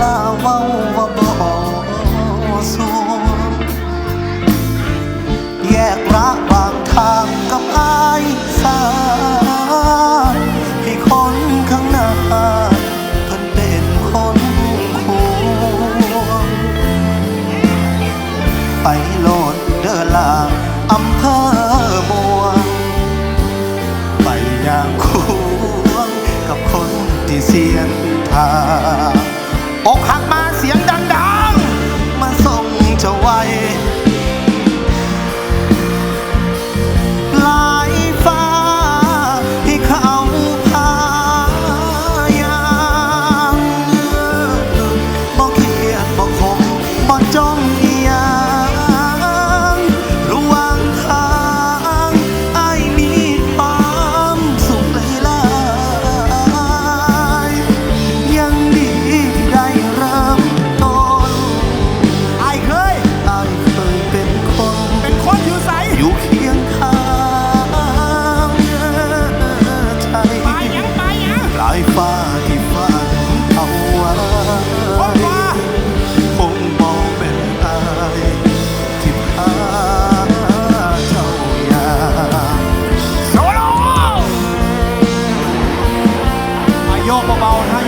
lá, uma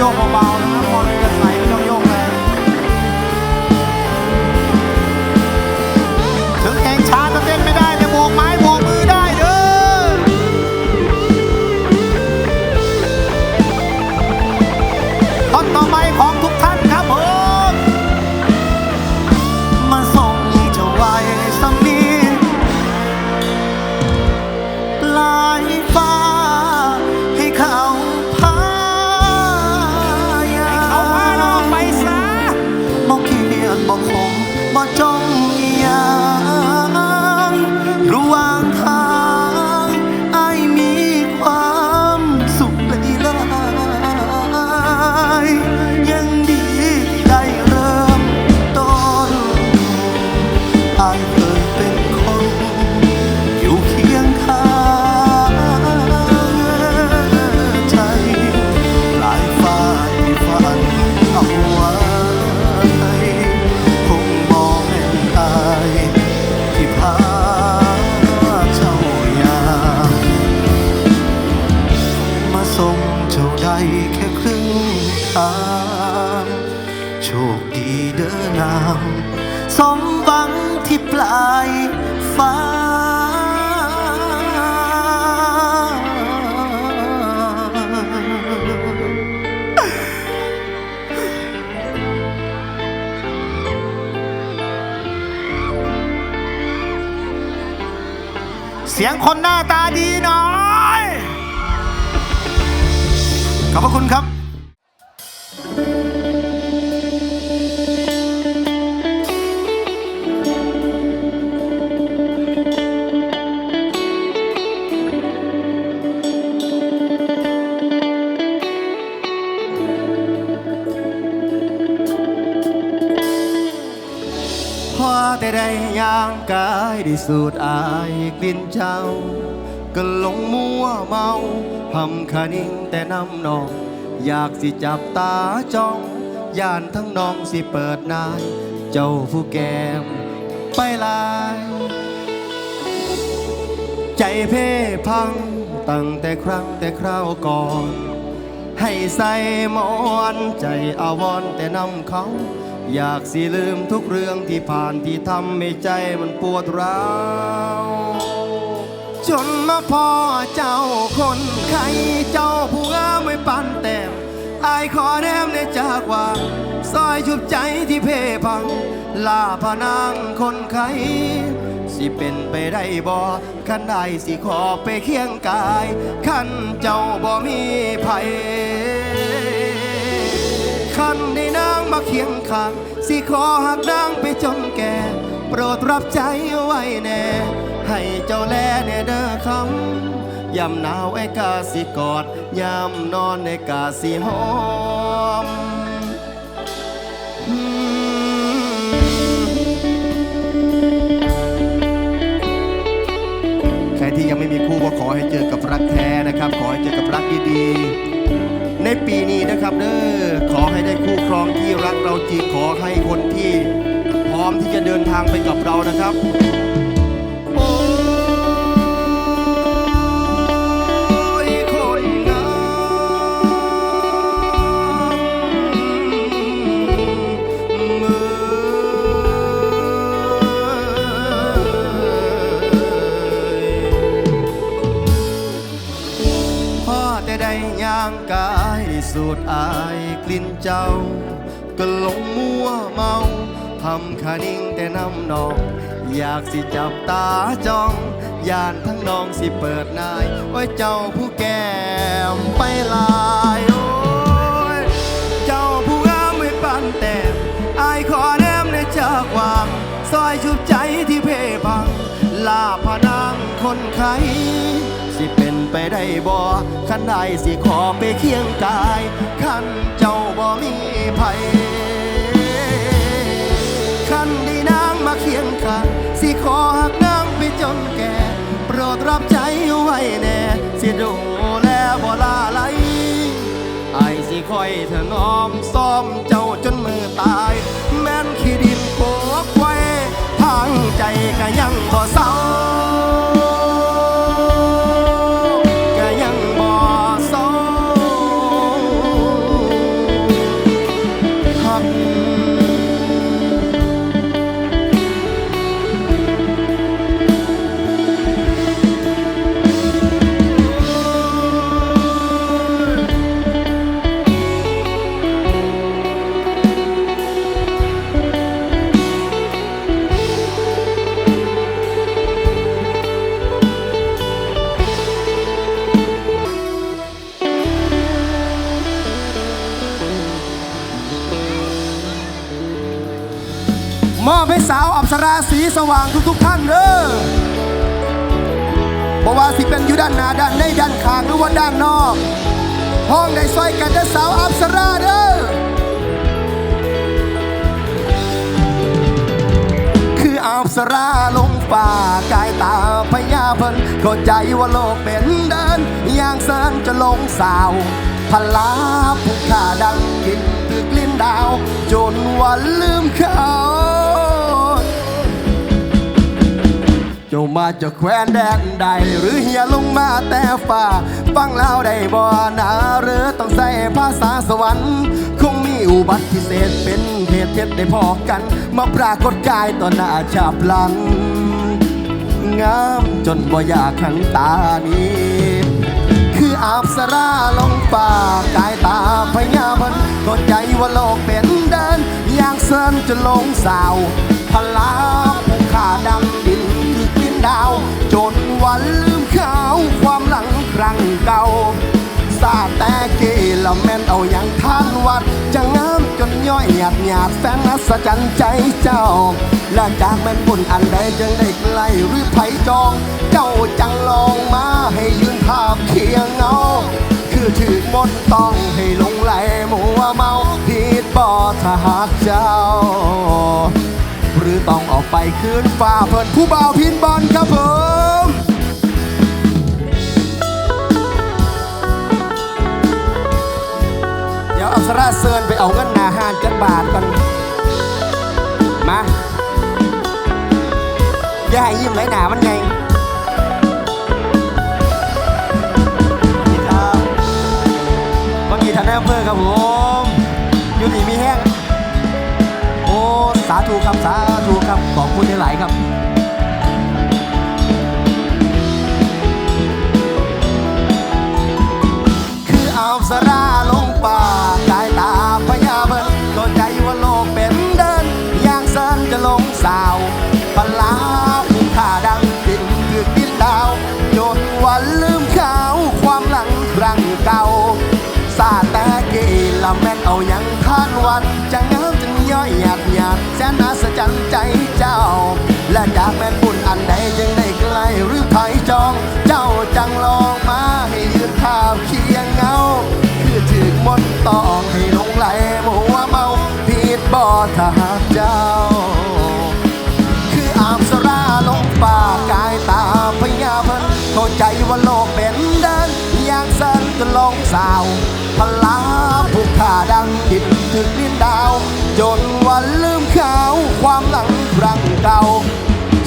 有宝宝。 สียงคนหน้าตาดีหน่อย ขอบพระคุณครับ นเจ้า ก็ลงมัวเมาพำคานิ่งแต่น้ำนอง อยากสิจับตาจ้องย่านทั้งน้องสิเปิดนาย เจ้าผู้แก้มไปลาย ใจเพ่พังตั้งแต่ครั้งแต่คราวก่อน ให้ใส่มอนใจอาวรแต่นำเขา อยากสิลืมทุกเรื่องที่ผ่านที่ทำให้ใจมันปวดร้าว จนมาพอเจ้าคนไข้เจ้าผู้งามไม่ปันแต้มอายขอแนมในจากว่าซอยชุบใจที่เพพัง ลาพนางคนไข้สิเป็นไปได้บ่ขันได้สิขอไปเคียงกายขันเจ้าบ่มีไผขันได้นางมาเคียงข้าง สิขอหักนางไปจนแก่ โปรดรับใจไว้แน่ ให้เจ้าแลเนเด้อคำยามหนาวไอ้กาสิกอด ยามนอนไอ้กาสิหอมใครที่ยังไม่มีคู่ก็ขอให้เจอกับรักแท้นะครับ ขอให้เจอกับรักดีๆ ในปีนี้นะครับเด้อขอให้ได้คู่ครองที่รักเราจริงขอให้คนที่ พร้อมที่จะเดินทางไปกับเรานะครับางกายสูดอายกลิ่นเจ้า ก็หลงมัวเมาทำขานิ่งแต่น้ำนอง อยากสิจับตาจ้องยานทั้งน้องสิเปิดนายโอ้เจ้าผู้แก้มไปลายโอ้ยเจ้าผู้งามไม่ปันแต้มอายขอแนมในจากวางซอยชุบใจที่เพพังลาพนางคนไข้ ไปได้บ่ขันได้สิขอไปเคียงกายขันเจ้าบ่มีไผขันได้นางมาเคียงข้างสิขอหักนางไปจนแก่ โปรดรับใจไว้แน่ สิดูแลบ่ลาไหลไอ้สิคอยเธอน้อมซ้อมเจ้าจนมือตาย แม่นขี้ดินโกกไว้ทางใจก็ยังบ่เศร้า หั สราสีสว่างทุกๆท่านเด้อบอกว่าสิเป็นอยู่ด้านหน้าด้านในด้านข้างหรือว่าด้านนอก ห้องได้ซอยกันเด้อสาวอับสราเด้อคืออับสราลงป่ากายตาพญาเพิ่นเข้าใจว่าโลกเป็นเดินอย่างเซินจะลงสาวพลาผู้ขาดังกินตึกลิ้นดาว จนวันลืมเขา มาจากแคว้นแดนใด หรือเฮียลงมาแต่ฟ้าฟังแล้วได้บ่นาหรือต้องใส่ภาษาสวรรค์ คงมีอุบัติพิเศษเป็นเหตุเท็จได้พอกัน มาปรากฏกายต่อหน้าชาบพลันงามจนบ่อยากขันตานี้ คืออาบสราลงป่ากายตาพญาพันก็ใจว่าโลกเป็นเดินอย่างเซินจะลงสาวพลาผู้ขาดังดิน ดาว จนวันลืมเขาความหลังครั้งเก่าซาแต่เกละแม่นเอาอย่างท่านวัด จะงามจนย่อยหยาดหยาดแฟนนัศจันใจเจ้า และจากแม่นบุญอันใดจึงได้ใกล้หรือไผจอง เจ้าจังลองมาให้ยืนภาพเคียงเงา คือถือมนต์ต้องให้ลงไหลมัวเมาผิดบ่ถ้าหากเจ้า หรือต้องออกไปคืนฟ้าเพิ่นผู้บ่าวพินบอลครับผมเดี๋ยวอัสราเซินไปเอาเงินหนาหานจักบาทก่อนมาอย่าให้ยิ้มไหลหนามันไงนี่ครับเมื่อกี้ท่านนายอำเภอครับผมอยู่นี่มีแห้ง ธุครับสาธุครับขอบคุณหลายครับคือเอาสราลงป่ากายตาพญาเบิ้ลเข้าใจว่าโลกเป็นเดินอย่างเซินจะลงสาวปลาร้าผู้ข่าดังกินคือกินดาวจนวันลืมเขาความหลังครั้งเก่าซาแต่กีละแม่นเอายังท่านวันจะงามจึง ย่อยหยาดหยาดแสนอัศจรรย์ใจเจ้า และจากแม่นบุญอันใดจึงได้ใกล้หรือไทยจอง เจ้าจังลองมาให้ยืนข้าวเคียงเงา คือถึงมนตองให้ลงไหลมัวเมาผิดบ่ถ้าหากเจ้า คืออาบสราลงป่ากายตาพญาเพิ่นเข้าใจว่าโลกเป็นเดินอย่างส้นจะลงสาวพลาผู้ขาดังดินถึงดินดาว จนวันลืมเขาความหลังครั้งเก่า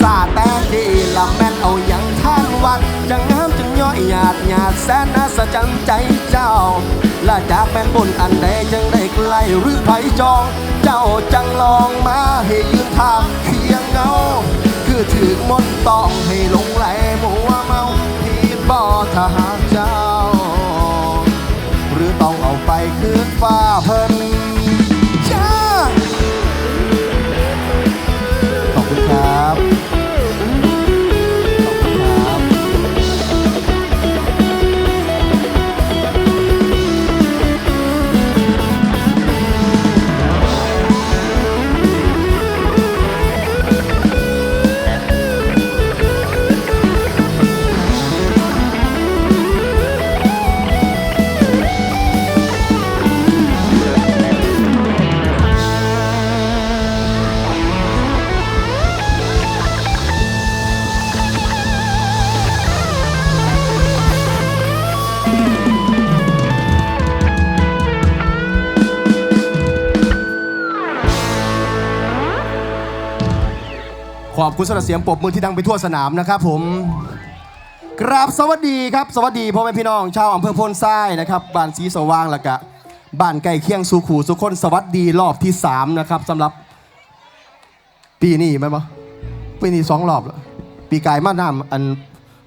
ซาแต่ดีละแม่นเอาอย่างท่านวันจังงามจังย่อยหยาดหยาดแสนอัศจรรย์ใจเจ้าและจากแม่นบุญอันใดจึงได้ใกลหรือไผจอง เจ้าจังลองมาให้ยืนทางเคียงเงาคือถือมนต้องให้หลงไหลมัวเมาผิดบ่ถ้าหากเจ้า หรือต้องเอาไปคืนฟ้าเพิ่น คุณสำหรับเสียงปรบมือที่ดังไปทั่วสนามนะครับผมกราบสวัสดีครับ สวัสดีพ่อแม่พี่น้อง ชาวอำเภอโพนทรายนะครับบ้านสีสว่างละกะบ้านใกล้เคียงสุขูสุคนสวัสดีรอบที่3นะครับสำหรับปีนี้ไหมบ่ปีนี้สองรอบแล้วปีกายมาน้ำอัน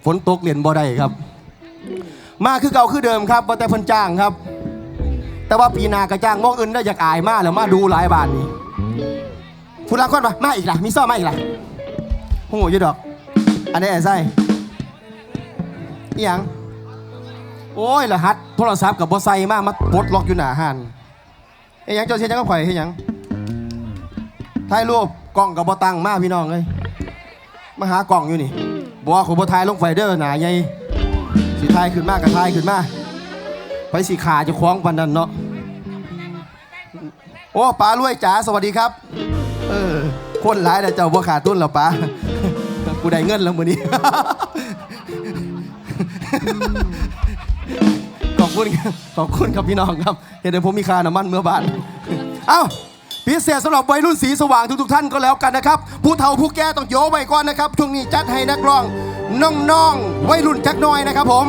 ฝนตกเรียนบ่ได้ครับ มาคือเก่าคือเดิมครับว่าแต่เพิ่นจ้างครับ แต่ว่าปีนากระจ้างมองอื่นได้อยากอายมากแล้วมาดูหลายบ้านนี่ผู้รักคนปะมาอีกล่ะมีซ่อมาอีกล่ะ โอ้ยดอก อันนี้ไอ้ไส้นี่ยังโอ้ยรหัสโทรศัพท์กับบอไซมากมาปลดล็อกอยู่หน้าหันไอ้ยังเจ้าเชียนยังก็ข่อยไอ้ยังถ่ายรูปกล้องกับบอตังมาพี่น้องเลยมาหากล้องอยู่นี่บอกว่าขอบอถ่ายลงไฟเดอร์หนาใหญ่สีถ่ายขึ้นมากกับถ่ายขึ้นมาไปสีขาจะคล้องปันนันเนาะโอ้ปลารวยจ๋าสวัสดีครับ เออคนร้ายแต่เจ้าบ่ขาดทุนหรอป้า กูได้เงินแล้วมือนี้ ขอบคุณครับขอบคุณครับพี่น้องครับเห็นเดี๋ยวผมมีคาน้ำมันเมื่อบาน เอ้าพิเศษสำหรับวัยรุ่นสีสว่างทุกๆท่านก็แล้วกันนะครับ ผู้เฒ่าผู้แก่ต้องโยไว้ก่อนนะครับ ช่วงนี้จัดให้นักร้องน้องๆวัยรุ่นจักหน้อยนะครับผม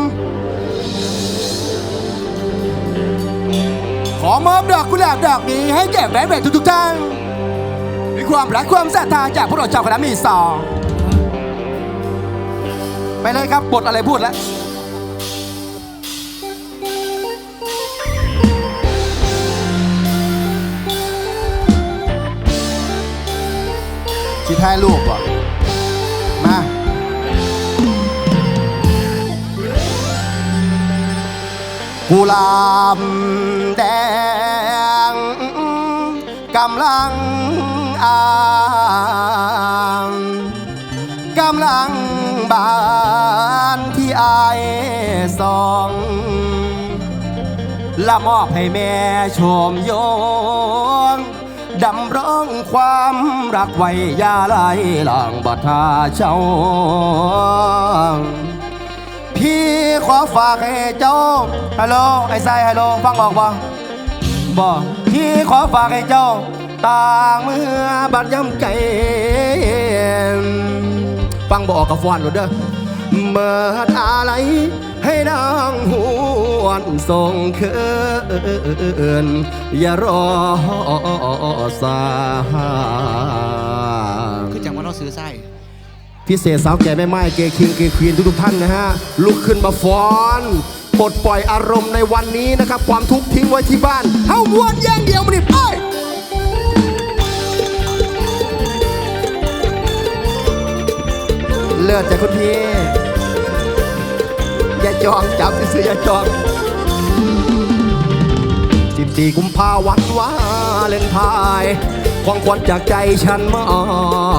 ขอมอบดอกกุหลาบดอกนี้ให้แก่แฟนเพลงทุกๆท่านด้วยความรักความศรัทธาจากพวกเราเจ้าคณะมีสอง ไปเลยครับบทอะไรพูดแล้วสิถ่ายรูปบ่มากุลาบแดงกำลังอ่างกำลังบาน อายสองละมอบให้แม่ชมโยงดำร้องความรักไว้ยาไหลหลังบัทาเช่าพี่ขอฝากให้เจ้าฮัลโหลไอ้ไซฮัลโหลฟังออกบ่บ่พี่ขอฝากให้เจ้าต่างเมื่อบัดย่ำไก่ฟังบอกกับฟอนหลดเด้อ เมื่ออะไรให้นางหวนส่งคืนอย่ารอสายคือจังว่าเราซื้อไส้พิเศษสาวแก่แม่ไม้เกย์คิงเกย์ควีนทุกๆท่านนะฮะลุกขึ้นมาฟ้อนปลดปล่อยอารมณ์ในวันนี้นะครับ ความทุกข์ทิ้งไว้ที่บ้านเฮ้ามวนแย่งเดียวมันดิไปเลิศจากคุณพี่อ ย่าจองจับซื้ออย่าจอง14กุมภาวันวาเลนไทน์ของขวัญจากใจฉันมอ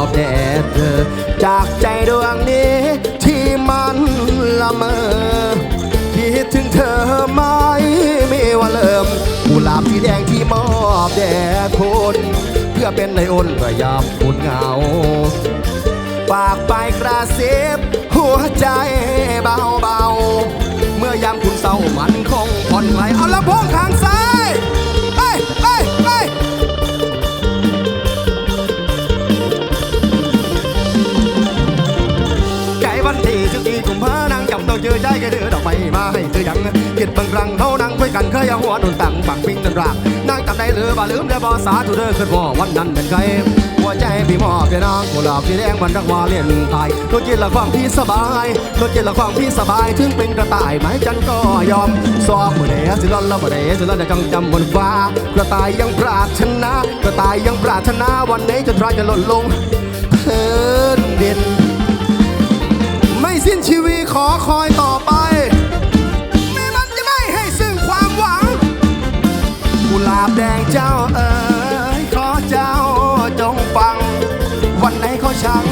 บแด่เธอ จากใจดวงนี้ ที่มันละเมอคิดถึงเธอไม่มีวันเลิมกุหลาบสีแดงที่มอบแด่คุณเพื่อเป็นในอ้นระยับคุณเหงาปากไปกระซิบ ใจเบาๆเมื่อยามคุณเศร้ามันคงผ่อนคลายเอาลำโพงข้างซ้ายเอ้ยเอ้ยเอ้ยไก่วันที่จุดที่กุมภานางจำต้องเจอใจแกเดือดอกไม้มาให้เธอยังคิดบางครั้งเขานั่งคุยกันเคยเอาหัวโดนตังปักปิ้งนันราก บ่ลืมได้บ่สาธุเด้อคือว่าวันนั้นเป็นใครหัวใจพี่มอบเป็นนางกุหลาบสีแดงมันรักว่าเล่นไทยรถจิตละความพี่สบายรถจิตละความพี่สบายถึงเป็นกระต่ายไม้จันก็ยอมซอมมือเดสิลอนละมือเดสิลอนจะจังจำบนฟ้ากระต่ายยังปรารถนากระต่ายยังปรารถนาวันนี้จนทรายจะหล่นลงเพินดินไม่สิ้นชีวิตขอคอยต่อไป กุหลาบแดงเจ้าเอ๋ยขอเจ้าจงฟัง วันไหนขาชัง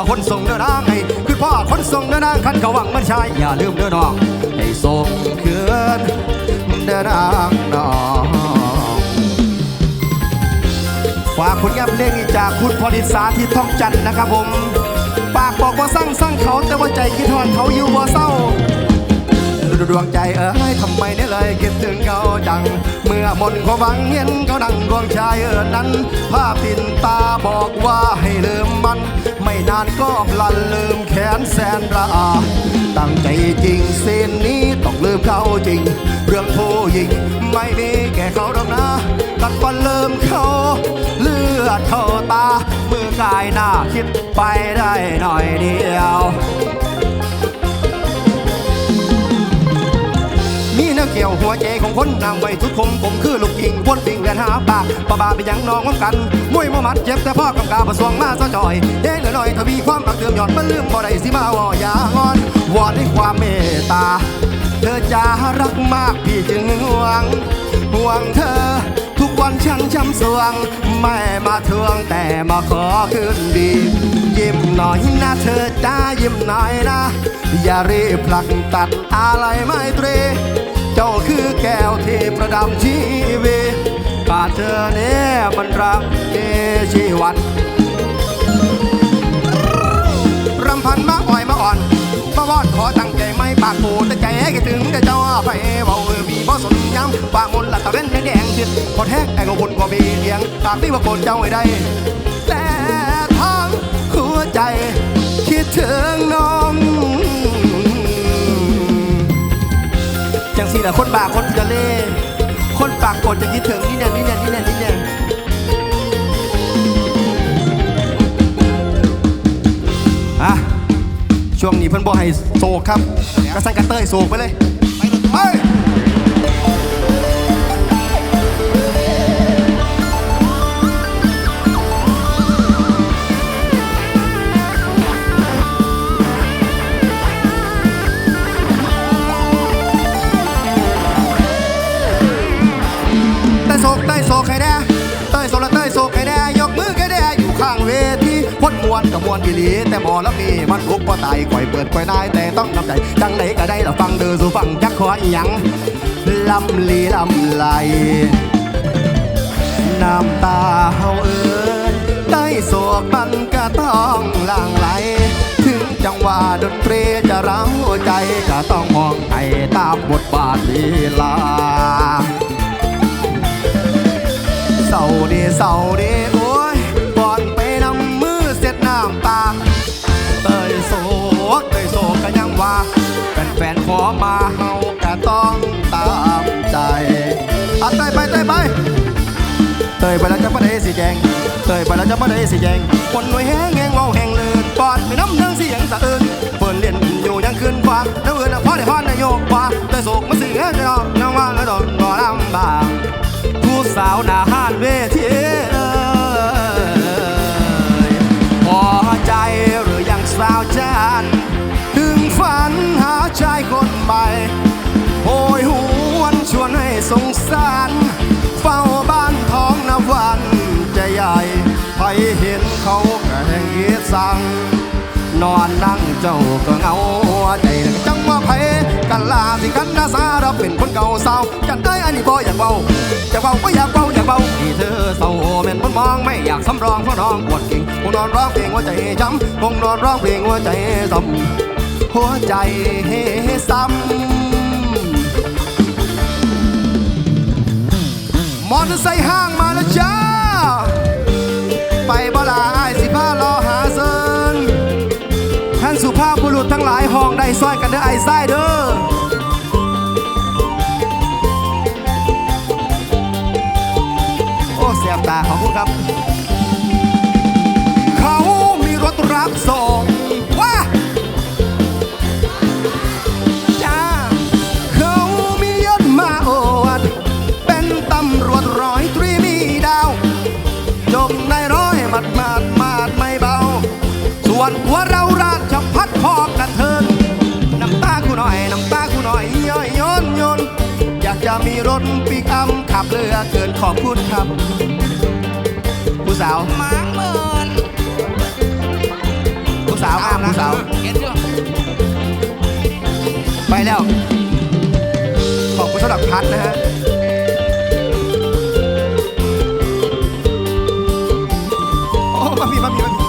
คือพ่อคนส่งเดินทางให้คือพ่อคนส่งเดินทางคันเขาวังมันชายอย่าลืมเดินน้องให้ส่งคืนเดินทางน้องฝากผลงานเพลงนี้จากคุณพลิตสาธิตทองจันนะครับผม ปากบอกว่าสร้างสร้างเขาแต่ว่าใจคิดทอนเขาอยู่บ่เศร้าดวงใจเอ้ยทำไมเนี่ยเลยคิดถึงเขาจัง เมื่อมนต์ความหวังเห็นเขาดังดวงชายเออนั้น ภาพตินตาบอกว่าให้ลืมมัน นานก็พลันลืมแขนแสนระอา ตั้งใจจริงเส้นนี้ต้องลืมเขาจริง เรื่องผู้หญิงไม่มีแก่เขาดอกนะกัดฟันลืมเขา เลือดเข้าตา มือกายหน้าคิดไปได้หน่อยเดียว เกี่ยวหัวใจของคนนางไว้ทุกคมผมคือลูกยิงวนปิงเรียนหาปากปะบาไปยังน้องกันมวยมามัดเจ็บแต่พ่อกำกาประสวงมาซะจ่อยเด้งหน่อยทวีความปักเติมหยอนมันลืมบ่ได้สิมาว่าอย่างอนวอนด้วยความเมตตา เธอจะรักมากพี่จึงห่วงห่วงเธอ ทุกวันฉันช้ำสวง ไม่มาทวงแต่มาขอคืนดียิ้มหน่อยนะเธอจ้ายิ้มหน่อยนะ อย่ารีบผลักตัดอะไรไม่ตรี จ้าคือแก้วที่ประดับชีวิตขาดเธอเนี่ยมันรักเกชีวันรำพันมาอ่อยมาอ่อนมาวอนขอตั้งใจไม่ปากปูแต่ใจคิดถึงแต่เจ้าไปเบาเออมีบ่สนย้ำปากมนละตะเว้นแดงๆจิตพอแทกไอ้ก็บุญก็มีเลี้ยงปากที่ว่าโกนเจ้าไว้ได้ แต่ทางหัวใจคิดถึงน้อง จังสีละคนบาคนจะเล่คนปากกดจะคิดถึงนี่เนี่ยนี่เนี่ยนี่เนี่ยนี่เนี่ยอะช่วงนี้เพิ่นบอกให้โศกครับกระสังกระเตยโศกไปเลยไป ต้ยโศกระเต้ยโศกใครแน่ยกมือใครแน่อยู่ข้างเวนกับมวนอีหลีแต่บ่แล้วมีมันทุกข์บ่ตายก่อยเปิดก่อยนายแต่ต้องนำใจจังไหนก็ได้ละฟังเด้อสู่ฟังจักขออีหยังลำลีลำไหลน้ำตาเฮาเอ่ยได้โศกมันก็ต้องหลั่งไหล ถึงจังหวะดนตรีจะร้าใจก็ต้องมองไปตามบทบาทลีลาเศร้าดีเศร้าดี เตาเตยโศกเตยโศกก็ยังว่าแฟนๆขอมาเฮาก็ต้องตามใจอะเตยไปเตยไปเตยไปแล้วจะมาได้สิแจงเตยไปแล้วจะมาได้สิแจงคนหน่วยแห้งแหงเมาแห้งเลือดปอดไม่น้ำเรื่องเสียงสะอื้นเปิดเล่นอยู่ยังคืนกว่าน้ำเอื่นพ่อได้พ่อได้โยกกว่าเตยโศกมาสิเอ้ยจะนอนน้องว่างแล้วโดนบ่ลำบากผู้สาวหน้าห้านเวที ชายคนใหม่โหยหวนชวนให้สงสาร เฝ้าบ้านท้องนาวันจะใหญ่ไปเห็นเขาก็แห่งเกียสั่งนอนนั่งเจ้าก็เงาใจจังว่าไผกันลาสิกันนาสาเราเป็นคนเก่าเศร้ากันได้อันนี้บ่อยากเบาอยากเบาก็อยากเบาอยากเบาที่เธอเศร้าแม่นมันมองไม่อยากสำรองเพราะน้องปวดเก่งคงนอนร้องเพลงหัวใจช้ำคงนอนร้องเพลงหัวใจซ้ำ หัวใจเฮซ้ำมอเตอร์ไซค์ห้างมาแล้วจ้า ไปบ่ลาอ้ายสิพารอหาเซินท่านสุภาพบุรุษทั้งหลายห้องได้ซ้อยกันเด้อไอ้ไส้เด้อโอ้เสียบตาขอบคุณครับ เขามีรถรับส่ง ส่วนหัวเราราชพัดพอกันเทินน้ำตากูหน่อยน้ำตากูหน่อยย่อยย้อนยนอยากจะมีรถปีกอัมขับเรือเกินขอบคุณครับ ผู้สาวหมางเมินผู้สาวมากผู้สาวเห็นด้วยไปแล้ว ขอบคุณสำหรับพัดนะฮะโอ้มาพี่มาพี่มาพี่